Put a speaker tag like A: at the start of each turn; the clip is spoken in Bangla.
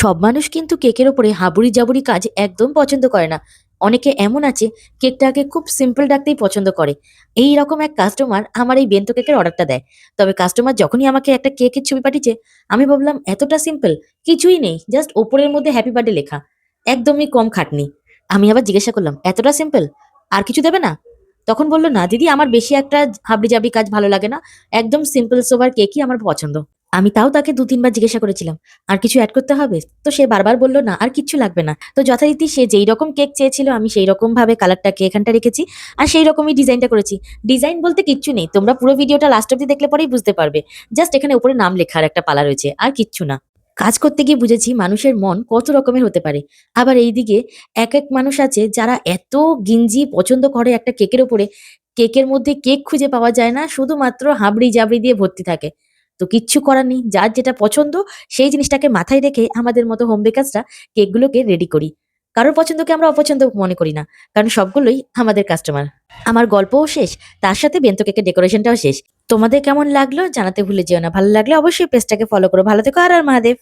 A: সব মানুষ কিন্তু কেকের ওপরে হাবুড়ি জাবুড়ি কাজ একদম পছন্দ করে না। অনেকে এমন আছে, কেকটাকে খুব সিম্পল রাখতেই পছন্দ করে। এই রকম এক কাস্টমার আমার এই বেন্তো কেকের অর্ডারটা দেয়। তবে কাস্টমার যখনই আমাকে একটা কেকের ছবি পাঠিয়েছে, আমি ভাবলাম, এতটা সিম্পল কিছুই নেই জাস্ট ওপরের মধ্যে হ্যাপি বার্থডে লেখা। একদমই কম খাটনি। আমি আবার জিজ্ঞাসা করলাম, এতটা সিম্পল আর কিছু দেবে না? তখন বলল, না দিদি, আমার বেশি একটা হাবড়ি জাবড়ি কাজ ভালো লাগে না। একদম সিম্পল সোভার কেকই আমার পছন্দ। আমি তাও তাকে দু তিনবার জিজ্ঞাসা করেছিলাম, আর কিছু অ্যাড করতে হবে? তো সে বারবার বলল, না, আর কিচ্ছু লাগবে না। তো যথারীতি সে যেই রকম কেক চেয়েছিল, আমি সেই রকম ভাবে কালারটাকে এখানটা রেখেছি আর সেই রকমই ডিজাইনটা করেছি। ডিজাইন বলতে কিচ্ছু নেই, তোমরা পুরো ভিডিওটা লাস্ট অব্দি দেখলে পরেই বুঝতে পারবে। জাস্ট এখানে উপরে নাম লেখার একটা পালা রয়েছে, আর কিচ্ছু না। কাজ করতে গিয়ে বুঝেছি মানুষের মন কত রকমের হতে পারে। আবার এইদিকে এক এক মানুষ আছে যারা এত গিঞ্জি পছন্দ করে একটা কেকের ওপরে কেকের মধ্যে কেক খুঁজে পাওয়া যায় না, শুধুমাত্র হাবড়ি জাবড়ি দিয়ে ভর্তি থাকে। তো কিচ্ছু করার নেই। যার যেটা পছন্দ, সেই জিনিসটাকে মাথায় রেখে আমাদের মতো হোম বেকার্সরা কেকগুলোকে রেডি করি। কারোর পছন্দকে আমরা অপছন্দ মনে করি না, কারণ সবগুলোই আমাদের কাস্টমার আমার গল্পও শেষ, তার সাথে বেন্ত কেকের ডেকোরেশনটাও শেষ। তোমাদের কেমন লাগল জানাতে ভুলে যেও না। ভালো লাগলে অবশ্যই পেজটাকে ফলো করো। ভালো থেকো আর আর মহাদেব।